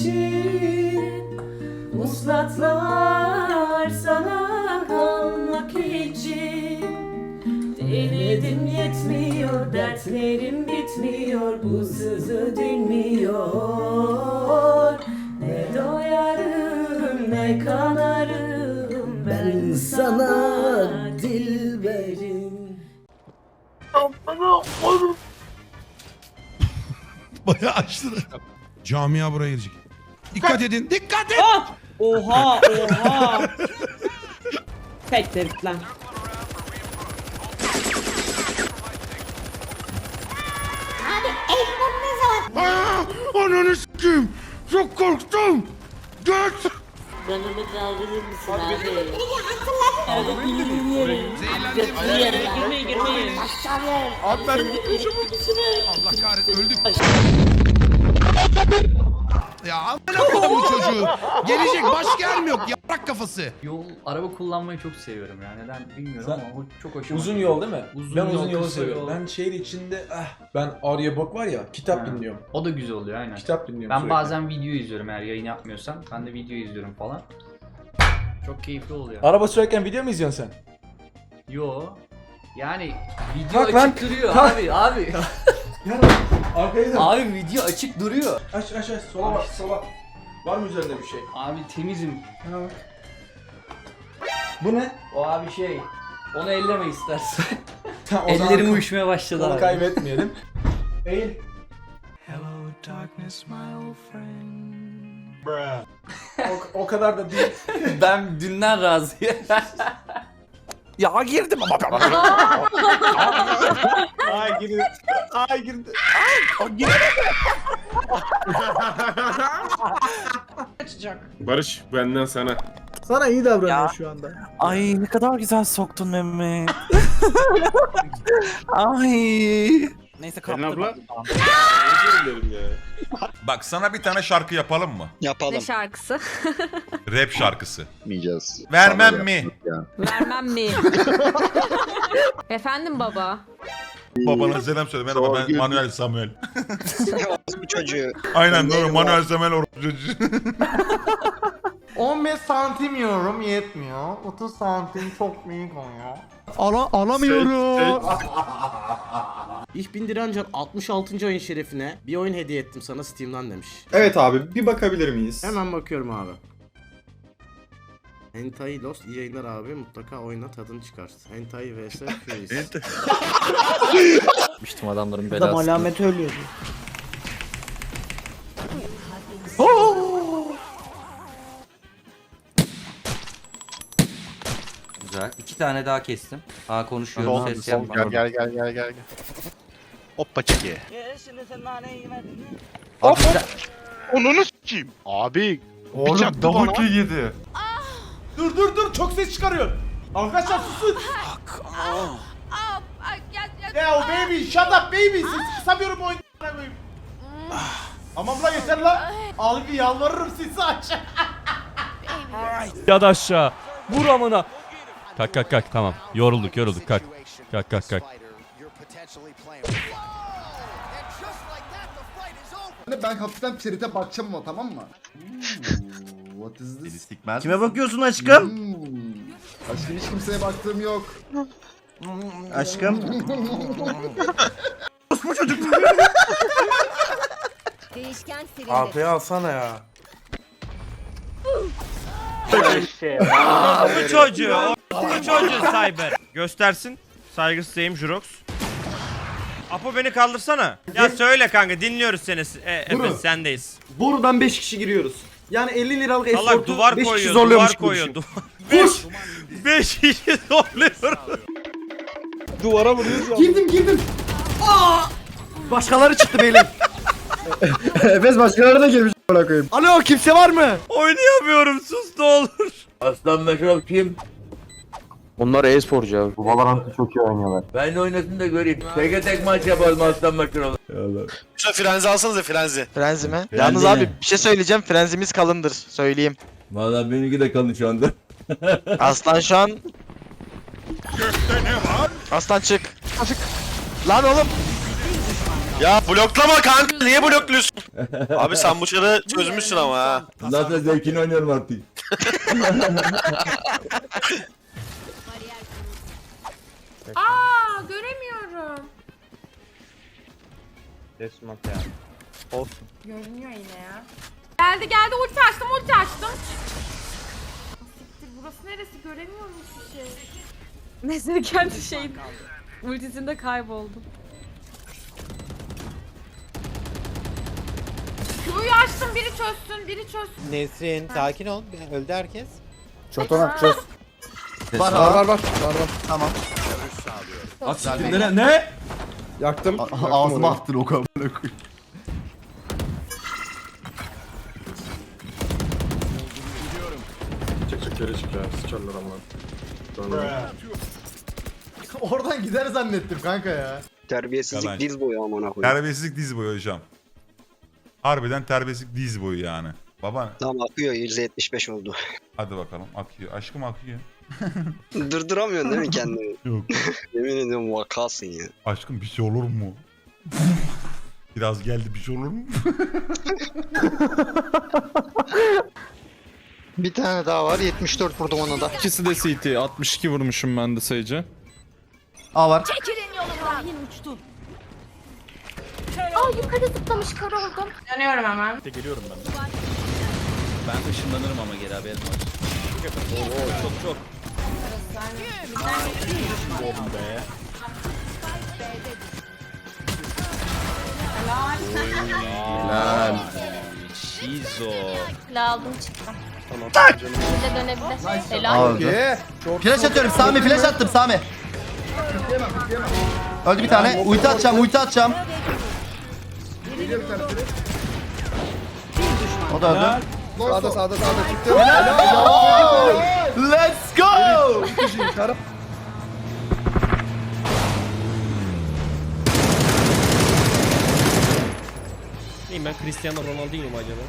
için Uslatlar sana kalmak için Denedim yetmiyor dertlerim bitmiyor Bu sızı dinmiyor Ne doyarım ne kanarım Ben sana dilberim Bayağı açtılar. Camia buraya girecek. Dikkat edin. Dikkat et. Oha oha. Tek derik lan. Aa, ananı s**eyim. Çok korktum. Göt. Canımı kaldırır mısın abi? Girmeyin girmeyin Abi ben Allah kahretsin öldük. Ya amına kodumun çocuğu. Gelecek baş gelmiyor. Yaprak kafası. Yol, araba kullanmayı çok seviyorum ya. Neden bilmiyorum Sen- ama o çok hoşuma Uzun gidiyor. yol değil mi? Uzun ben yol, uzun yolu kısa seviyorum. yol. Ben şehir içinde ah, ben audiobook var ya kitap Ha. dinliyorum. O da güzel oluyor aynen. Kitap dinliyorum Ben sürekli. bazen video izliyorum eğer yayın yapmıyorsam. Ben de video izliyorum falan. Çok keyifli oluyor. Araba sürerken video mu izliyorsun sen? Yo. Yani video Kalk açık lan, duruyor kalk. abi abi. Arkaya abi video açık duruyor. Aç aç aç sola bak sola. Var mı üzerinde bir şey? Abi temizim. Yana bak. Bu ne? O abi şey. Onu elleme istersen. Tamam, o zaman Ellerim uyuşmaya başladı abi. kaybetmeyelim. Eğil. O, o kadar da değil. ben dünden razıyım. Ya girdim ama ben. Ay girdi. Ay girdi. Barış benden sana. Sana iyi davranıyor Ya. şu anda. Ay ne kadar güzel soktun Mehmet. Ay. Neyse Pelin kaptım. abla. Özür dilerim ya. Bak sana bir tane şarkı yapalım mı? Ne şarkısı? Rap şarkısı. yapmayacağız. Vermem Sana mi? yaptık ya. Vermem mi? Efendim baba. Babana selam söyle. Merhaba Zor ben gün. Manuel Samuel. Bu çocuğu. Aynen doğru Manuel Samuel orospu çocuğu. 15 santim yiyorum yetmiyor. 30 santim çok büyük oluyor. Ala alamıyorum. Ich bin Direncan 66. ayın şerefine bir oyun hediye ettim sana Steam'den demiş. Evet abi bir bakabilir miyiz? Hemen bakıyorum abi. Hentai Lost iyi yayınlar abi mutlaka oyna tadını çıkart. Hentai vs Furious. Miştim adamların Adam belası. alamet ölüyordu. Güzel. İki tane daha kestim. Ha konuşuyorum Sol, ses yapma. gel gel gel gel gel. Hoppa çeki. Abi güzel. Onunu s**eyim. Abi. Oğlum double kill yedi. Dur dur dur çok ses çıkarıyor. Arkadaşlar susun. Ya o baby shut up baby ses kısamıyorum oyunu. koyayım. Aman la yeter la. Abi yalvarırım sesi aç. Ya da aşağı. Vur amına. Kalk kalk kalk tamam. Yorulduk yorulduk kalk. Kalk kalk kalk. Ben hafiften Ferit'e bakacağım ama tamam mı? What is this? Kime bakıyorsun aşkım? Hmm. Aşkım hiç kimseye baktığım yok. Aşkım. Değişken Abi alsana ya. Bu çocuğu. Bu çocuğu Cyber. Göstersin. Saygısızlayım Jurox. Apo beni kaldırsana. Ya söyle kanka dinliyoruz seni. E, Efe sendeyiz. Buradan 5 kişi giriyoruz. Yani 50 liralık Allah duvar koyuyor. Duvar koyuyor. Duvar. 5 kişi zorluyor. Duvara vuruyoruz Girdim girdim. Başkaları çıktı beyler. Efes başkaları da girmiş bana koyayım. Alo kimse var mı? Oynayamıyorum sus ne olur. Aslan Meşraf kim? Onlar e-sporcu abi. Bu Valorant'ı çok iyi oynuyorlar. Ben de oynasın da göreyim. Teke tek maç yapalım Aslan Meşraf. Şu frenzi alsanıza frenzi. Frenzi mi? Frenzi Yalnız abi bir şey söyleyeceğim. Frenzimiz kalındır. Söyleyeyim. Valla benimki de kalın şu anda. Aslan şu an... Aslan çık. Çık. Lan oğlum. Ya bloklama kanka niye blokluyorsun? Abi sen bu çarı çözmüşsün ama ha. Zaten zevkini oynuyorum artık. Aa göremiyorum. Olsun. Görünüyor yine ya. Geldi geldi ulti açtım ulti açtım. Siktir burası neresi göremiyorum hiçbir şey. Neyse kendi şeyin ultisinde kayboldum. Q'yu açtım biri çözsün biri çözsün. Nesrin sakin ol. Öldü herkes. Çotona çöz. Var var var var. var. Tamam. Ne? Ne? Yaktım. Ağzıma attın o kadar koyayım. Çık çık geri çık ya sıçarlar ama. Oradan gider zannettim kanka ya. Terbiyesizlik Yalancı. diz boyu amına koyayım. Terbiyesizlik diz boyu hocam. Harbiden terbiyesizlik diz boyu yani. Baba Tamam akıyor %75 oldu. hadi bakalım akıyor. Aşkım akıyor. Durduramıyorsun değil mi kendini? Yok. Yemin ediyorum vakasın ya. Aşkım bir şey olur mu? Biraz geldi bir şey olur mu? Bir tane daha var 74 vurdum ona da. İkisi de CT 62 vurmuşum ben de sayıca. A var. Çekilin yolumdan. Yine uçtu. Aa yukarı zıplamış kar oldum. Dönüyorum hemen. Ben ışınlanırım ama geri haberin var. çok çok. Lan. Şizo. aldım çıktım. Tamam. Tak. Bir de dönebilir. Helal. Aldı. Flash atıyorum Sami flash attım Sami. Öldü bir tane. Ulti atacağım ulti atacağım. O da öldü. Sağda sağda sağda çıktı. Let's go! Neyim ben Cristiano Ronaldinho mu acaba?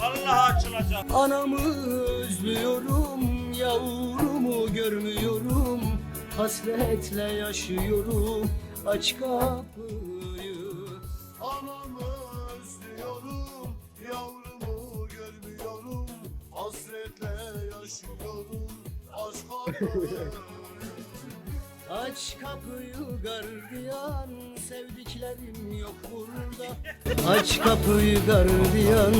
Allah açılacak. Anamı özlüyorum, yavrumu görmüyorum. Hasretle yaşıyorum, aç kapıyı. Anamı özlüyorum, yavrumu görmüyorum. Hasretle yaşıyorum, aç kapıyı. Aç kapıyı gardiyan, sevdiklerim yok burada. Aç kapıyı gardiyan,